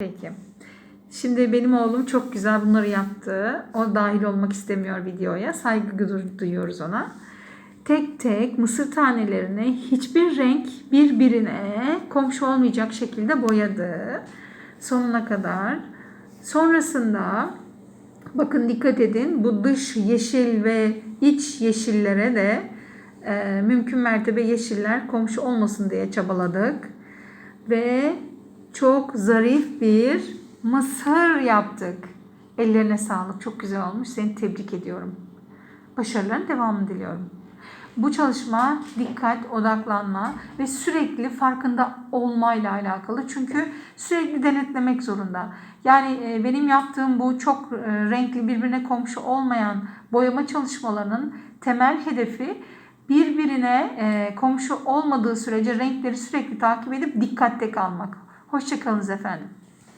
Peki. Şimdi benim oğlum çok güzel bunları yaptı. O dahil olmak istemiyor videoya. Saygı du- duyuyoruz ona. Tek tek mısır tanelerini hiçbir renk birbirine komşu olmayacak şekilde boyadı. Sonuna kadar. Sonrasında bakın dikkat edin bu dış yeşil ve iç yeşillere de e, mümkün mertebe yeşiller komşu olmasın diye çabaladık. Ve çok zarif bir mısır yaptık. Ellerine sağlık. Çok güzel olmuş. Seni tebrik ediyorum. Başarıların devamını diliyorum. Bu çalışma dikkat, odaklanma ve sürekli farkında olmayla alakalı. Çünkü sürekli denetlemek zorunda. Yani e, benim yaptığım bu çok e, renkli birbirine komşu olmayan boyama çalışmalarının temel hedefi birbirine e, komşu olmadığı sürece renkleri sürekli takip edip dikkatte kalmak. Hoşçakalınız efendim.